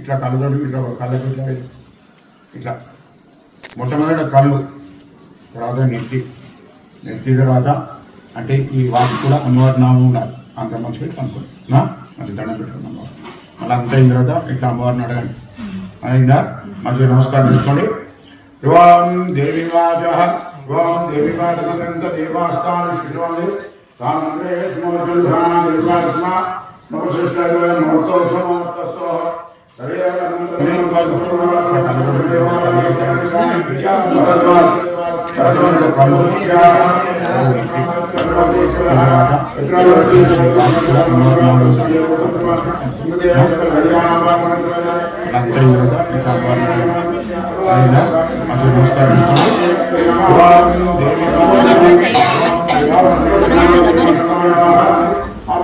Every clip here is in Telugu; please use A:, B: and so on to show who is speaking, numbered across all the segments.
A: ఇట్లా కళ్ళతోటి ఇట్లా కళ్ళ ఇట్లా ఇట్లా. మొట్టమొదట కళ్ళు. తర్వాత నెత్తి. నెత్తి తర్వాత అంటే ఈ వాటికి కూడా అమ్మవారి నామం ఉండాలి. అంత మంచి పెట్టి అనుకోండి నా? మంచి దండం పెట్టుకున్నాం మళ్ళీ అంత అయిన తర్వాత ఇట్లా అమ్మవారిని అడగండి. అయిందా? మంచిగా నమస్కారం చేసుకోండి. ఓం దేవి వాచ ధ్రువం దేవి నమస్కారం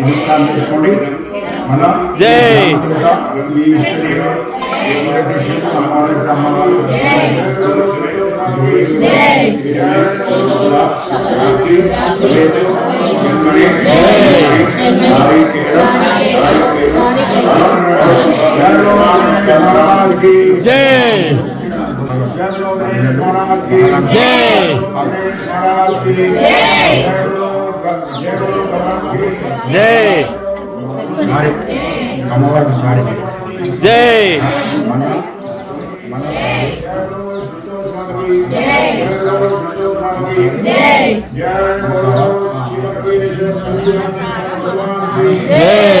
A: నమస్కారం చేసుకోండి మళ్ళా
B: జై. జై జై జై
A: సారీ అమ్మవారికి సారీ
B: జై
A: మన మన సారీ
B: జై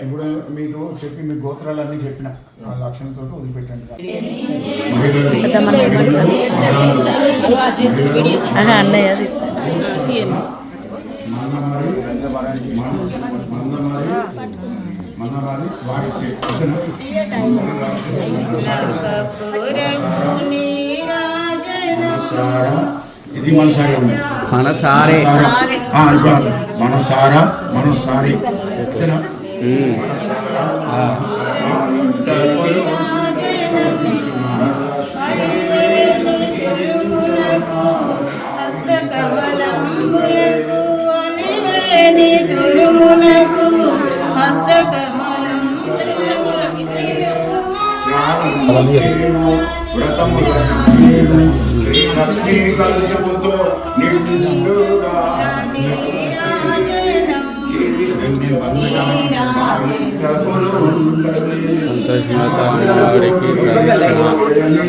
C: ఇప్పుడు
A: మీకు చెప్పి మీ గోత్రాలన్నీ చెప్పిన ఆ లక్షణంతో వదిలిపెట్టండి ఇది మనసారి ఉన్నది
B: మనసారే.
A: ఆ, ఇప్పుడు మనసారా మనసారి. ఓకేనా?
D: హస్తకమలంబులకు అనివేని దురుమునకు
A: కలుషముతో నిండుగా
D: संतोष माता मंगलावरी की प्रार्थना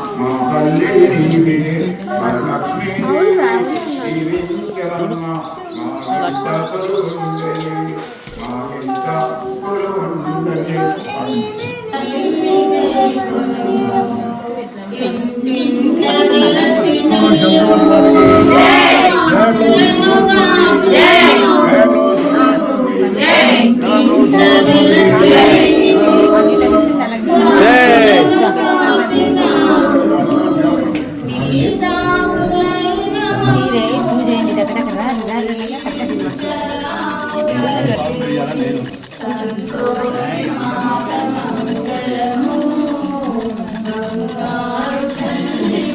A: మా తల్లి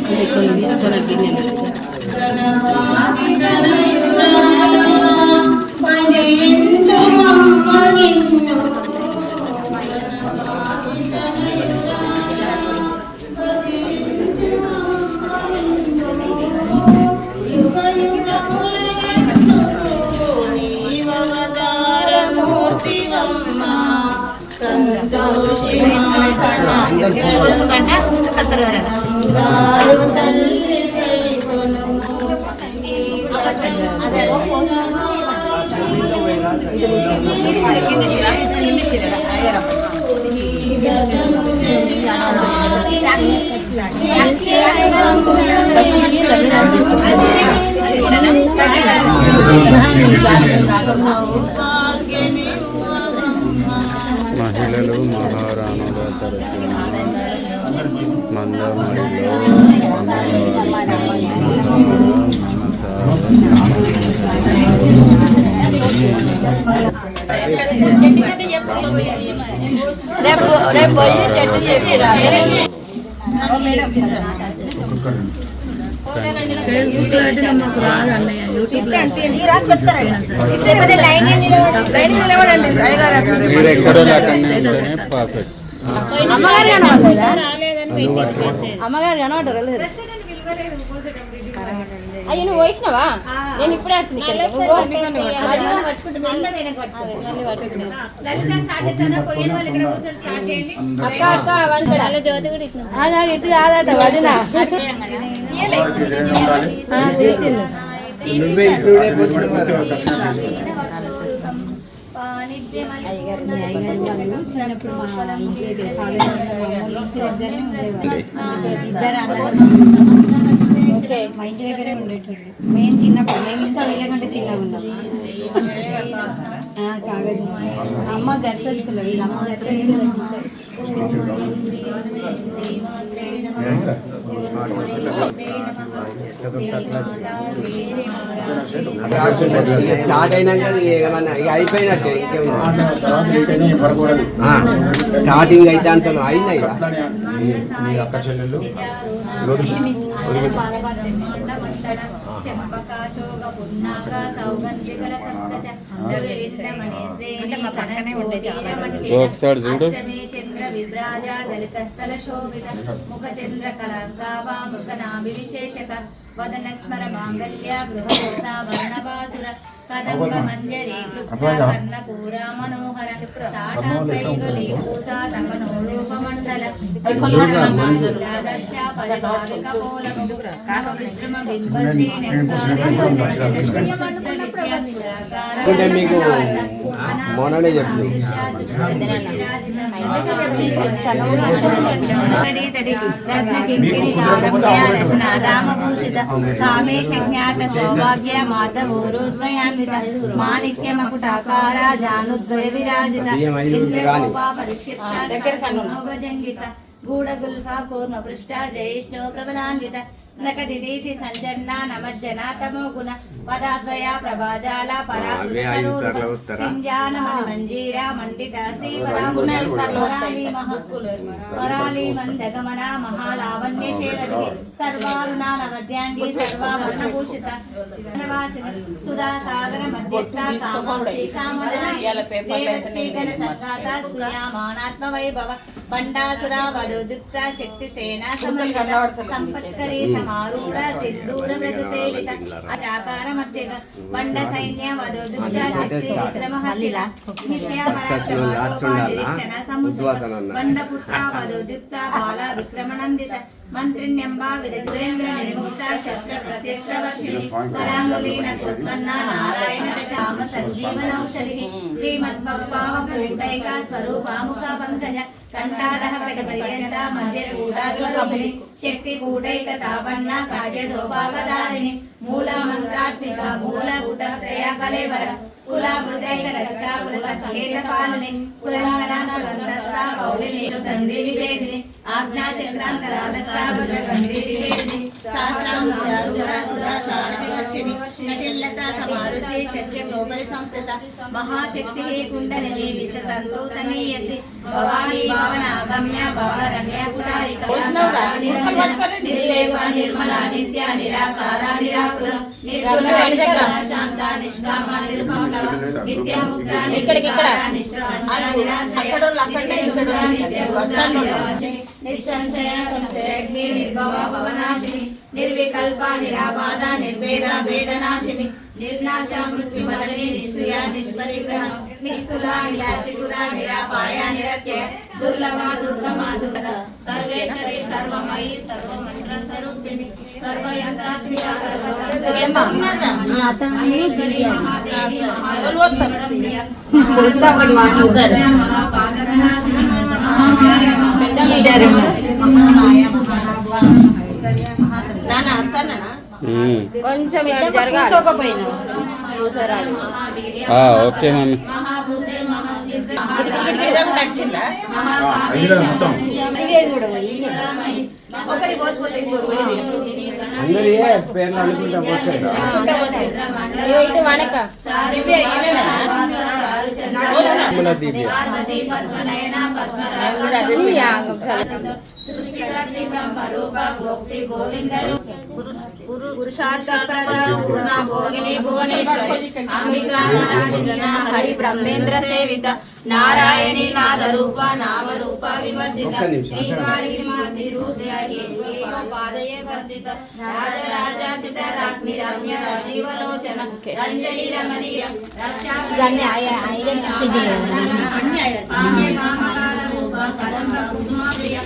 B: de మహిళలు మహారాణుల తరపున మందమడిలో అమ్మవారికి
C: రేపు రేపు పోయి చెట్టు చెప్పి ఫేస్బుక్ లో అయితే మాకు రాదు అన్నయ్య యూట్యూబ్ లో
B: మీరు ఎక్కడో అక్కడనే పర్ఫెక్ట్
C: అమ్మగారు అమ్మగారు కనబడరు
E: అయ్యి నువ్వు పోయినావా నేను ఇప్పుడే వచ్చిన అక్క అక్క
C: అలాగే ఇటు కాదట వదిన. తీసిండు
F: చిన్నప్పుడు మా ఇంటి దగ్గర కాలేజ్ ఇంటి దగ్గరనే ఉండేవాళ్ళు. ఇద్దరు అన్నలు.
E: ఓకే.
F: మా ఇంటి దగ్గరే ఉండేటోళ్ళు. మేము చిన్నప్పుడు మేము ఇంకా వీళ్ళకంటే చిన్నగా ఉన్నాం. ఆ, కాగజ్ అమ్మ గర్ల్స్ స్కూల్ వీళ్ళ అమ్మ గర్ల్స్
G: స్టార్ట్ అయినాక ఏమన్నా అయిపోయినట్టే ఇంకేముంది స్టార్టింగ్ అయితే అంత అయింది ఇక
A: అక్క చెల్లెలు
B: ఒకసారి చూడు.
F: వదన స్మర మాంగళ్య గృహోతా వర్ణవాసుర కదంబ మంజరి కృష్ణ పూరా మనోహర తాటాపైగలి పూసా తపనోరూపమండల ఆదర్శ
G: అంటే మీకు మొన్ననే చెప్తుంది
F: సౌభాగ్య మాధవోరుద్వయాన్విత మాణిక్య మకుటాకార జానుద్వయ విరాజిత గూఢగుల్ఫా కూర్మ పృష్ట జయిష్ణు ప్రబలాన్విత నకదిదీతి సంజన్న నమజ్జన తమో గుణ పదాద్వయ ప్రభాజాల
G: అవే ఐదు సార్లు వస్తారా?
F: సింజానమన మంజీర మండిత శ్రీ పరాలి పరాలి మందగమన మహాలావణ్య శేఖరి సర్వారుణా నవద్యాంగి సర్వాభరణభూషిత వనవాసిని సుధా సాగర మధ్యస్థ కామాక్షి కామదన సత్కాత స్తుయామానాత్మ వైభవ బండాసుర వధోదిత్త శక్తి సేన సంపత్కరీ సమారూఢ సిద్ధూర వ్రత సేవిత మధ్యగ బండ సైన్య వధోదిత్త శక్తి. బండపుత్ర వధోదిత్త బాల విక్రమనందిత మంత్రిణ్యంబా విరజేంద్ర నిర్ముక్త శస్త్ర ప్రత్యక్షవర్షిణి పరాంగులీన సుత్పన్న నారాయణ రామ సంజీవనౌషధి శ్రీమద్భక్పావకూటైక స్వరూపాముఖ పంకజ కంఠాలహ కటపర్యంత మధ్య కూటాస్వరూపిణి. శక్తి కూటైక తాపన్న కార్యదోభాగదారిణి మూల మంత్రాత్మిక మూల కూటత్రయ కలేవర. కుల మృదైక రక్షా కుల సంగీత పాలని. కులంగన కులంతస్సా కౌలిని. గంధి వివేదిని సంస్థిత మహాశక్తి కుండలిని విశసంతూతనీయసి భవానీ భవనాగమ్య భవరణ్య కుటారిక నిర్లేప నిర్మల నిత్య నిరాకార నిరాకుల శాంత నిష్కామ నిర్మల నిత్య निसंशय
E: संशयग्नि निर्भव
F: भवनाशिनि निर्विकल्प निराबाध निर्वेद वेदनाशिनि निर्नाश मृत्युमदनि निष्क्रिया निष्परिग्रह निःसुला निलाचिकुरा निरापाया निरत्यय दुर्लभा दुर्गमा दुर्गत। सर्वेश्वरी सर्वमयी सर्वमन्त्र स्वरूपिणि सर्वयन्त्रात्मिका सर्वतन्त्री महादेवी महाप्रिय महापादनाशिनि
B: महामाया
E: కొంచెం
B: ఓకే మమ్మీ.
G: అందరి పేర్లు అనుకుంటా
E: ఇగో ఇటు
F: पुरुषार्थ प्रदा पूर्ण भोगिनी भुवनेश्वरी अंबिका नारायणिना हरि ब्रह्मेंद्र सेवित नारायणी नाद
G: रूप नाम
F: रूप विवर्जित श्रीकाली हृदय पादये वर्जित राजराजासित राज्ञि रम्य राजीवलोचन रञ्जनी रमणीय रक्षा अन्याय अन्याय कामकाल रूप कदम्ब कुसुमाप्रिय